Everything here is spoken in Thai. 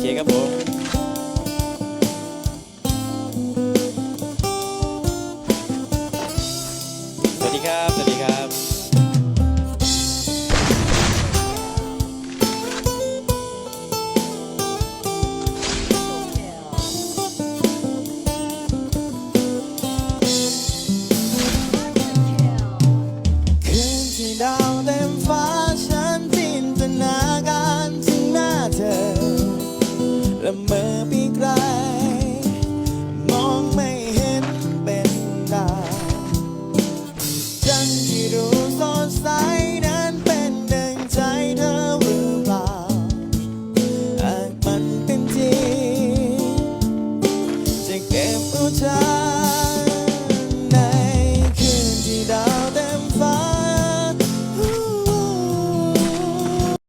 เคครับผมสวัสดีครับ สวัสดีครับ คืนที่ดาวเต็มฟ้า ละเมอไปไกล มองไม่เห็นเป็นดาวจันที่ดูสดใสนั้นเป็นดังใจเธอหรือเปล่าหากมันเป็นจริงจะเก็บเอุทา